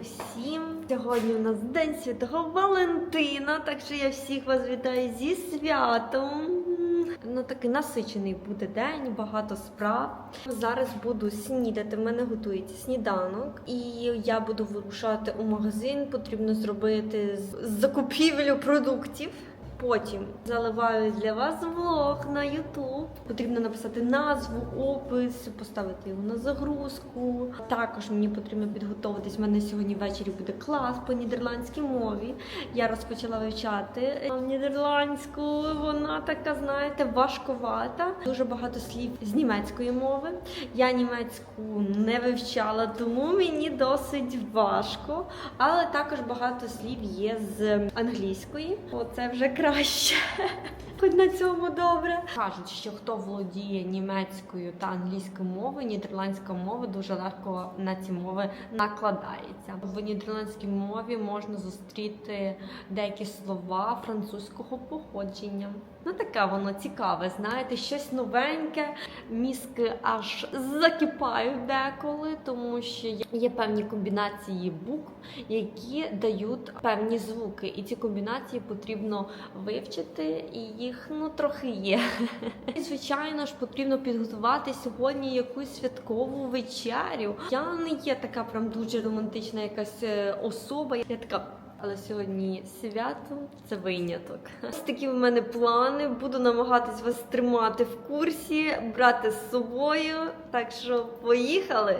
Усім. Сьогодні у нас День Святого Валентина, так що я всіх вас вітаю зі святом. Ну такий насичений буде день, багато справ. Зараз буду снідати. В мене готується сніданок, і я буду вирушати у магазин. Потрібно зробити закупівлю продуктів. Потім заливаю для вас влог на YouTube. Потрібно написати назву, опис, поставити його на загрузку. Також мені потрібно підготуватись. У мене сьогодні ввечері буде клас по нідерландській мові. Я розпочала вивчати е, нідерландську. Вона така, знаєте, важковата. Дуже багато слів з німецької мови. Я німецьку не вивчала, тому мені досить важко. Але також багато слів є з англійської. Оце вже краще. Хоч на цьому добре. Кажуть, що хто володіє німецькою та англійською мовою, нідерландська мова дуже легко на ці мови накладається. В нідерландській мові можна зустріти деякі слова французького походження. Ну таке воно цікаве, знаєте, щось новеньке. Мізки аж закипають деколи, тому що є- певні комбінації букв, які дають певні звуки, і ці комбінації потрібно вивчити, і їх ну трохи є. І, звичайно ж, потрібно підготувати сьогодні якусь святкову вечерю. Я не є така прям дуже романтична якась е, особа. Я така. Але сьогодні свято це виняток. Ось такі в мене плани. Буду намагатись вас тримати в курсі, брати з собою. Так що поїхали!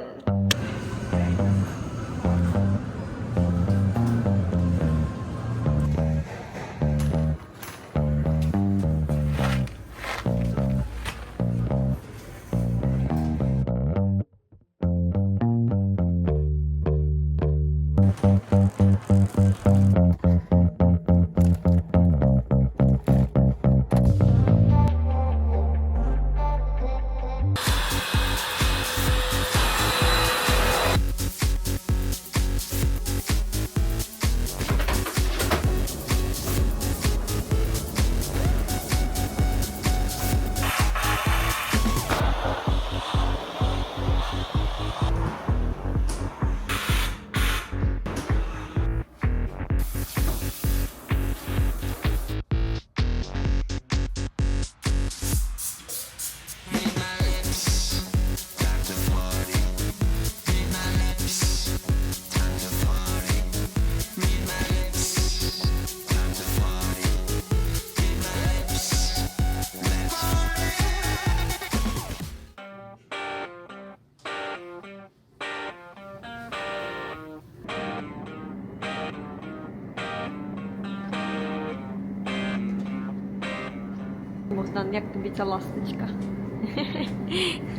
Богдан, як тобі ця ласточка?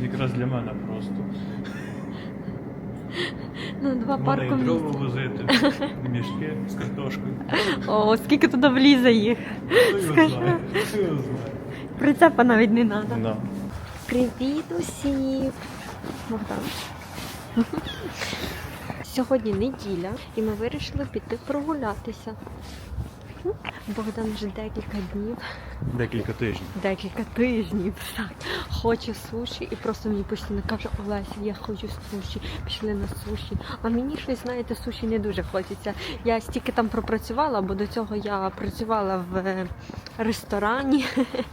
Якраз для мене просто. Ну, два парку і дрова возити, мішки з картошкою. О, скільки туди влізе їх. Хто його знає? Хто його знає? Прицепа навіть не треба. Да. Привіт усім! Богдан. Сьогодні неділя, і ми вирішили піти прогулятися. Богдан вже декілька днів, Декілька тижнів. декілька тижнів так, хоче суші і просто мені постійно каже Олеся, я хочу суші, пішли на суші. А мені щось, знаєте, суші не дуже хочеться. Я стільки там пропрацювала, бо до цього я працювала в е, ресторані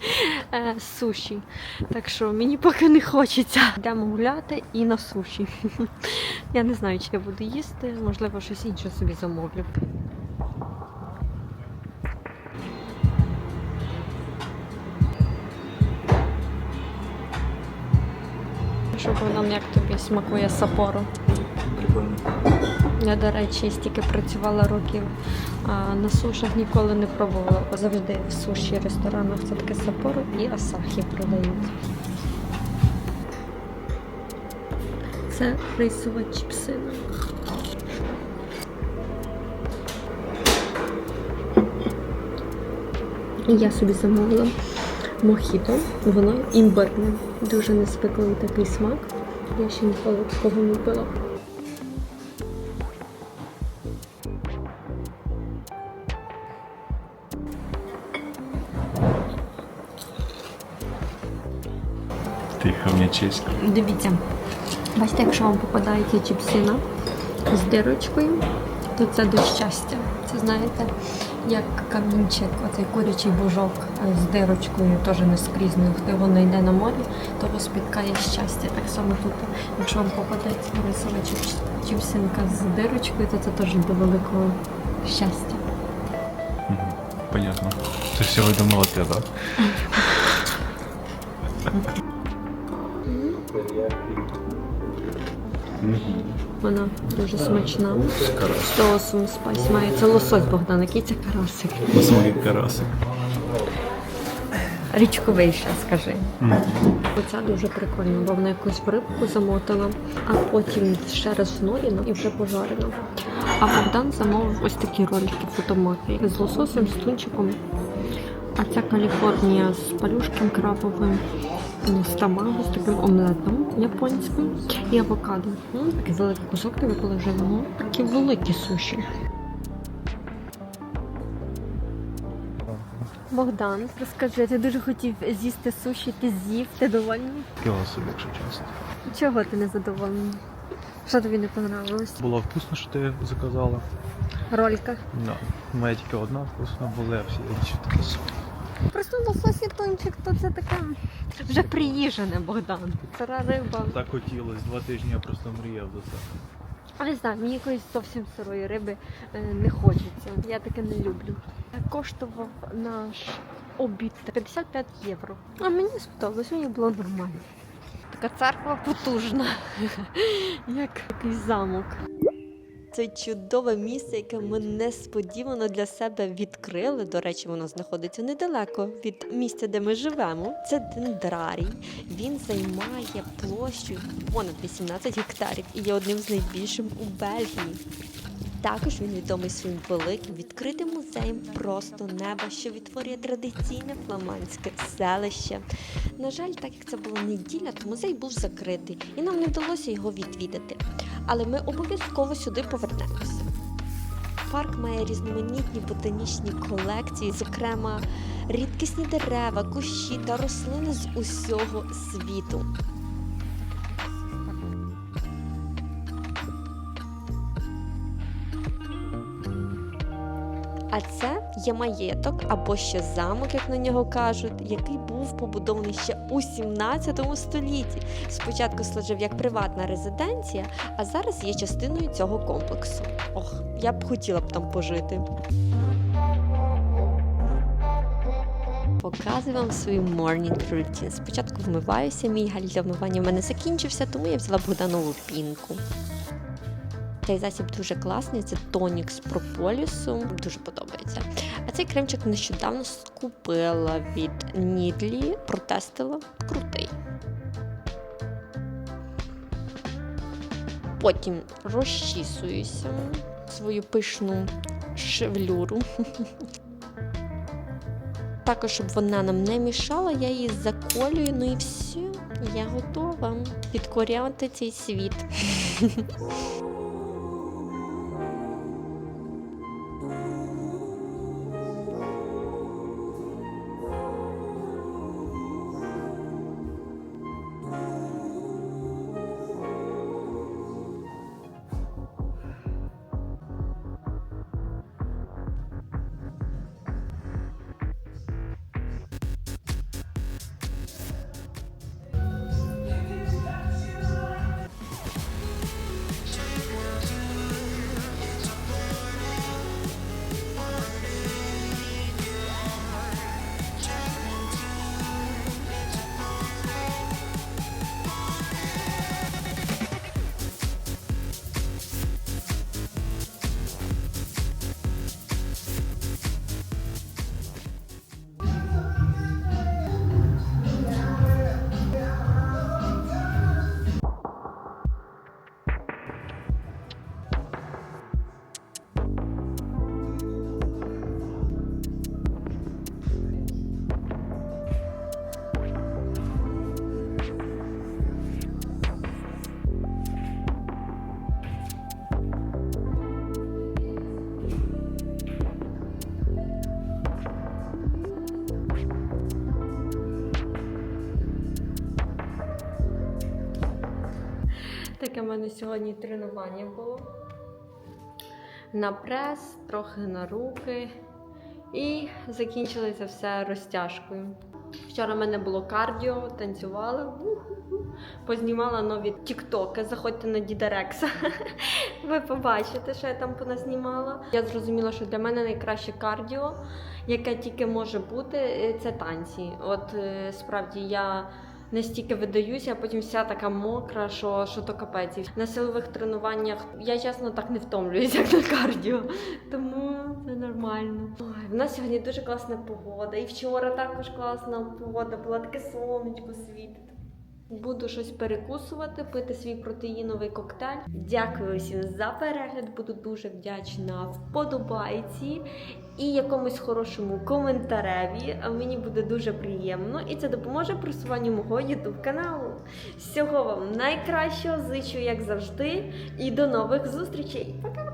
е, суші. Так що мені поки не хочеться. Йдемо гуляти і на суші. Я не знаю, чи я буду їсти, можливо, щось інше собі замовлю. Нам як тобі смакує сапоро? Прикольно. Я, до речі, стільки працювала років а на сушах ніколи не пробувала. Завжди в суші ресторанах це таке сапоро і асахі продають. Це рисова чіпсина. І я собі замовила мохіто. Воно імбирне. Дуже неспекливий такий смак. Я ще ніколи такого не пила. Тихо, м'ячисько. Дивіться, бачите, якщо вам попадається чіпсина, з дирочкою, то це до щастя. Це знаєте, як камінчик, оцей курячий бужок е, з дирочкою, теж не скрізно. Хто його не йде на морі, того спіткає щастя. Так само тут, якщо вам попадеться рисова чіп- чіпсинка з дирочкою, то це теж до великого щастя. Понятно. Ты все выдумала ты, да? Вона дуже смачна. З соусом спайс має. Це лосось Богдан, який це карасик. Посмотри, карасик. Річковий ще скажи. Оця дуже прикольна, бо вона якусь рибку замотана, а потім ще раз норіна і вже пожарена. А Богдан замовив ось такі ролики фотомафії з лососем, з тунчиком. А ця Каліфорнія з палюшком крабовим, ну, з тамаго, з таким омлетом японським і авокадо. Ну, такий великий кусок тобі положив. Ну, такі великі суші. Богдан, розкажи, ти дуже хотів з'їсти суші, ти з'їв, ти довольний? Пила собі, якщо чесно. Чого ти не задоволений? Що тобі не понравилось? Було вкусно, що ти заказала. Ролька. Да. У мене тільки одна вкусна була, а всі інші такі собі. Просто лосось і тончик, то це таке вже приїжджене, Богдан. Сира риба. Так хотілося, два тижні я просто мріяв за це. Але не знаю, мені якоїсь зовсім сирої риби е, не хочеться. Я таке не люблю. Коштував наш обід 55 євро. А мені сподобалось, мені було нормально. Така церква потужна, як якийсь замок. Це чудове місце, яке ми несподівано для себе відкрили. До речі, воно знаходиться недалеко від місця, де ми живемо. Це дендрарій. Він займає площу понад 18 гектарів і є одним з найбільшим у Бельгії. Також він відомий своїм великим відкритим музеєм просто неба, що відтворює традиційне фламандське селище. На жаль, так як це була неділя, то музей був закритий, і нам не вдалося його відвідати. Але ми обов'язково сюди повернемося. Парк має різноманітні ботанічні колекції, зокрема рідкісні дерева, кущі та рослини з усього світу. А це є маєток або ще замок, як на нього кажуть, який був побудований ще у 17 столітті. Спочатку служив як приватна резиденція, а зараз є частиною цього комплексу. Ох, я б хотіла б там пожити. Показую вам свою morning routine. Спочатку вмиваюся, мій гель для вмивання в мене закінчився, тому я взяла Богданову пінку. Цей засіб дуже класний, це тонік з прополісу, дуже подобається. А цей кремчик нещодавно скупила від Нідлі, протестила. Крутий. Потім розчісуюся свою пишну шевлюру. Також, щоб вона нам не мішала, я її заколюю, ну і все, я готова підкоряти цей світ. Таке в мене сьогодні тренування було. на прес, трохи на руки. І закінчилося все розтяжкою. Вчора в мене було кардіо, танцювала, познімала нові тіктоки. Заходьте на Дідерекса. Ви побачите, що я там поназнімала. Я зрозуміла, що для мене найкраще кардіо, яке тільки може бути, е, це танці. От е, справді я настільки видаюся, а потім вся така мокра, що, що то капець. На силових тренуваннях я чесно так не втомлююся, як на кардіо. Тому це нормально. Ой, в нас сьогодні дуже класна погода. І вчора також класна погода, була таке сонечко світить. Буду щось перекусувати, пити свій протеїновий коктейль. Дякую всім за перегляд. Буду дуже вдячна вподобайці і якомусь хорошому коментареві. Мені буде дуже приємно і це допоможе просуванню мого YouTube каналу. Всього вам найкращого зичу, як завжди, і до нових зустрічей. Пока!